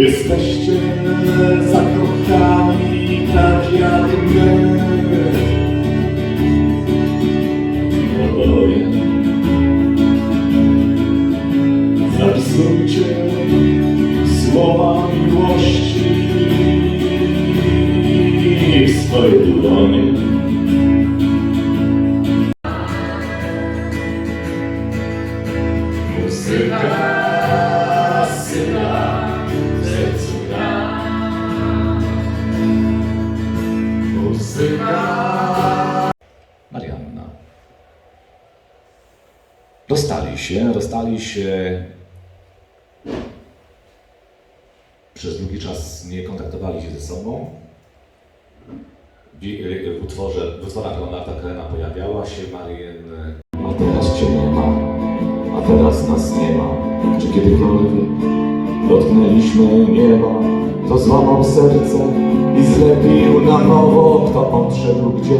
Jesteście zakochani tak jak my Oboje. Zapisujcie słowa miłości. W dłonie Rozstali się. Przez długi czas nie kontaktowali się ze sobą. W, utworze, w utworach Leonarda Krena pojawiała się Marien. A teraz Cię nie ma, a teraz nas nie ma. Czy kiedykolwiek dotknęliśmy nieba, to złamał serce i zlepił na nowo, kto odszedł gdzie,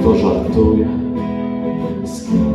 kto żartuje, z kim.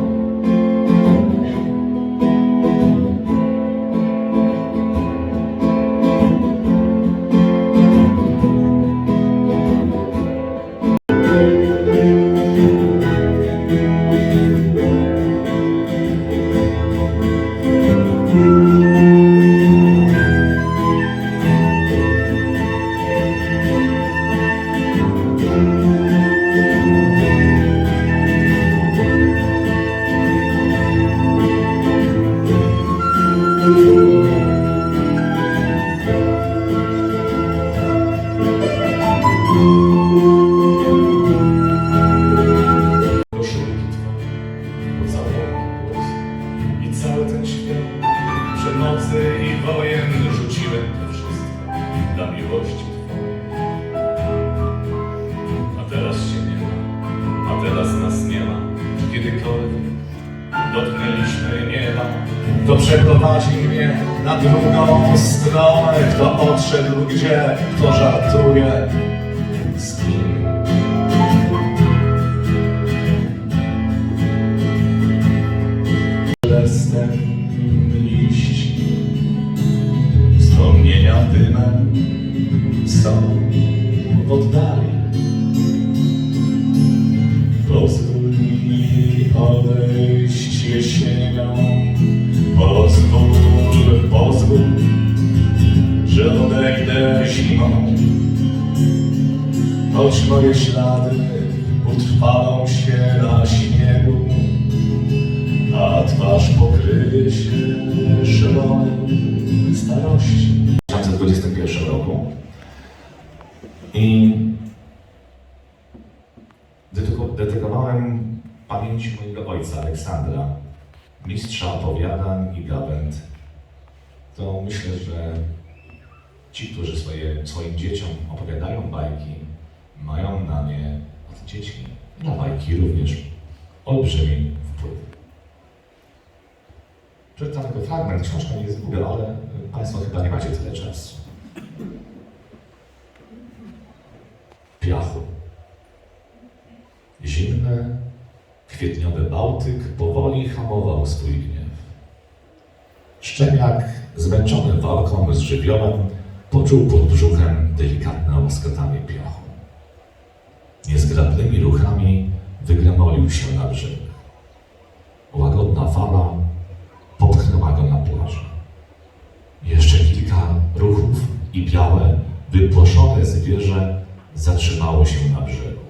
Kto przeprowadzi mnie na drugą stronę, kto odszedł gdzie, kto żartuje, z kim. Lestem liści, wspomnienia dymem Choć moje ślady utrwalą się na śniegu, a twarz pokryje się szronem starości. W 2021 roku i dedyko- dedykowałem pamięci mojego ojca Aleksandra, mistrza opowiadań i gawęd. To myślę, że ci, którzy swoje, swoim dzieciom opowiadają bajki, mają na nie, te dzieci na bajki również olbrzymi wpływ. Przeczytam tylko fragment, książka nie jest długa, ale y, Państwo chyba nie macie tyle czasu. Piachu. Zimny, kwietniowy Bałtyk powoli hamował swój gniew. Szczeniak, zmęczony walką z żywiołem, poczuł pod brzuchem delikatne łaskotanie piachu. Niezgrabnymi ruchami wygramolił się na brzeg. Łagodna fala popchnęła go na plażę. Jeszcze kilka ruchów i białe, wypłoszone zwierzę zatrzymało się na brzegu.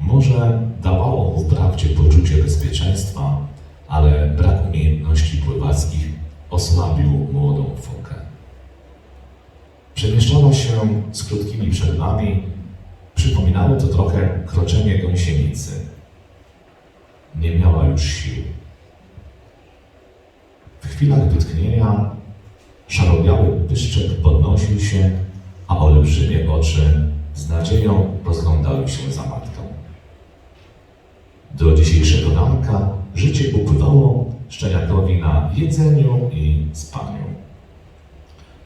Morze dawało mu wprawdzie poczucie bezpieczeństwa, ale brak umiejętności pływackich osłabił młodą fokę. Przemieszczała się z krótkimi przerwami, przypominało to trochę kroczenie gąsienicy. Nie miała już sił. W chwilach wytchnienia szarobiały pyszczek podnosił się, a olbrzymie oczy z nadzieją rozglądały się za matką. Do dzisiejszego ranka życie upływało szczeniakowi na jedzeniu i spaniu.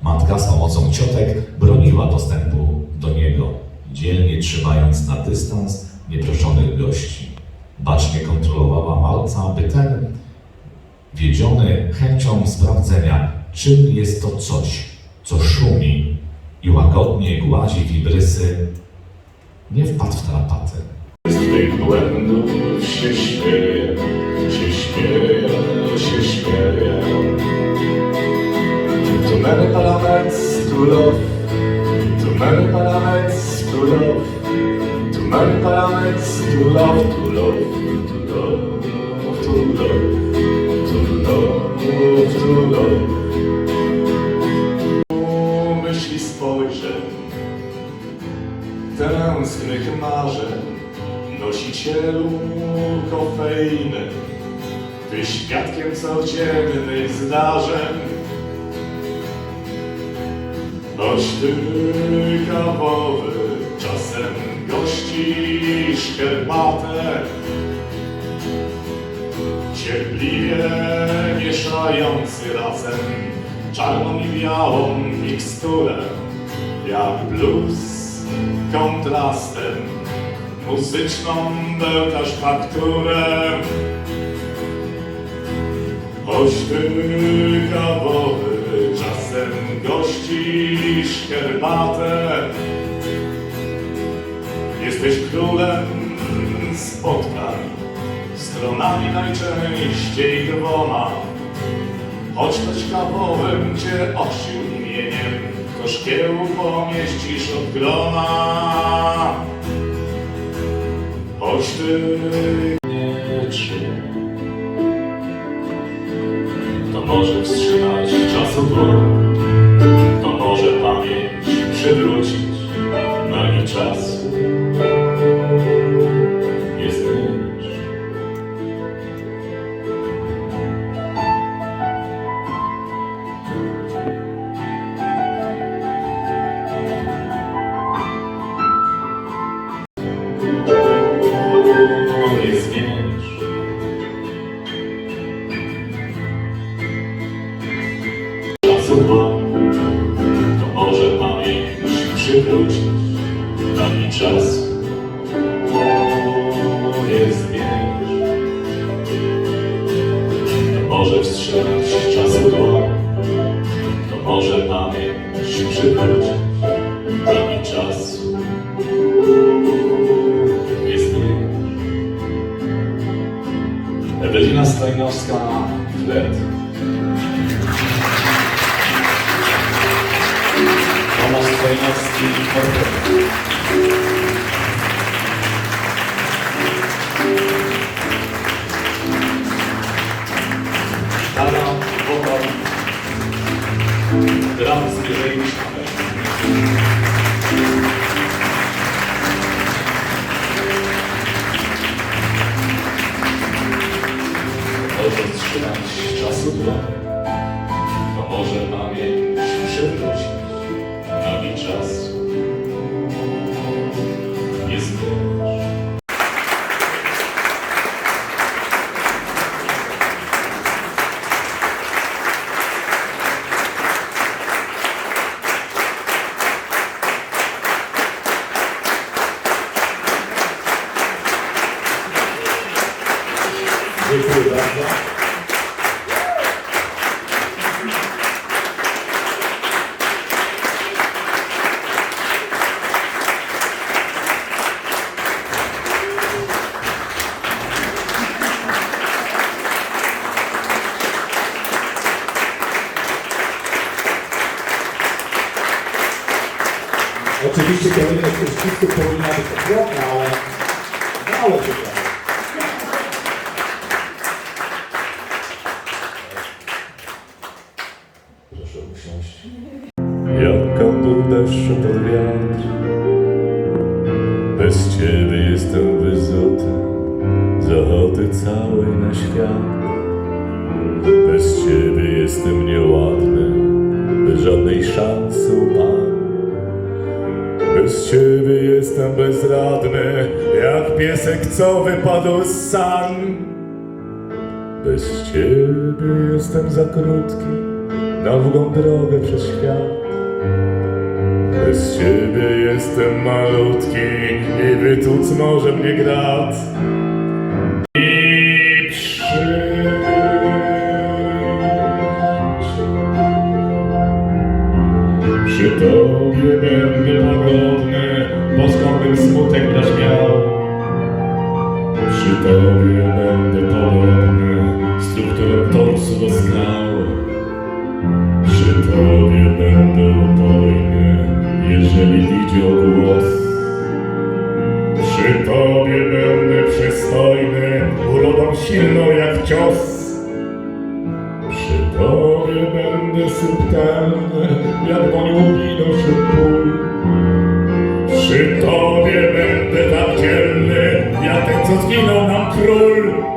Matka z pomocą ciotek broniła dostępu do niego, dzielnie trzymając na dystans nieproszonych gości. Bacznie kontrolowała malca, by ten wiedziony chęcią sprawdzenia, czym jest to coś, co szumi i łagodnie gładzi wibrysy, nie wpadł w tarapaty. Love, to love. Myśli spojrzeń, tęsknych marzeń, nosicielu kofeiny, ty świadkiem codziennych zdarzeń. Choć ty kawowy, czasem gościsz herbatę, cierpliwie mieszający razem czarną i białą miksturę, jak blues kontrastem, muzyczną bełtasz fakturę. Ty kawowy, czasem gościsz herbatę, jesteś królem spotkań, stronami najczęściej dwoma. Też kawowym cię osił imieniem, to szkieł pomieścisz od grona. Choć ty nie czuł, to może wstrzymać przywrócić nami czas. Nie zmienisz. To może wstrzymać czasu błąd, to może pamięć przywrócić nami czas. Nie zmienisz. Ewelina Stajnowska, flet. Tomasz Stajnowski, fortepian. Dara, wokal. Dram z Mierzei Mieszkanek. Może wstrzymać czasu bezradny Jak piesek co wypadł z san Bez ciebie jestem za krótki Na długą drogę przez świat bez ciebie jestem malutki i wytuc może mnie grat. Przy Tobie będę upojny, jeżeli idzie o głos. Przy Tobie będę przystojny, urodą silną jak cios. Przy Tobie będę subtelny, jak moniugi wśród pól. Przy Tobie będę tak dzielny, jak ten, co zginął nam król.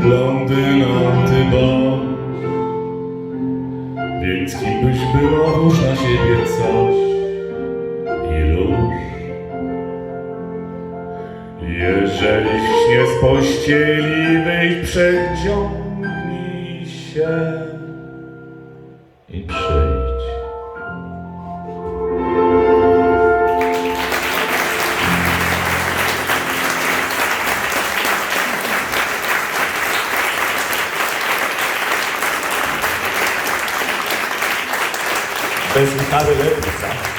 Blondyną ty bądź Więc kim byś była, włóż na siebie coś? I róż. Jeżeli śnie z pościeli wyjść, przeciągnij się i przyjdź. Bez gitary lepiej, co?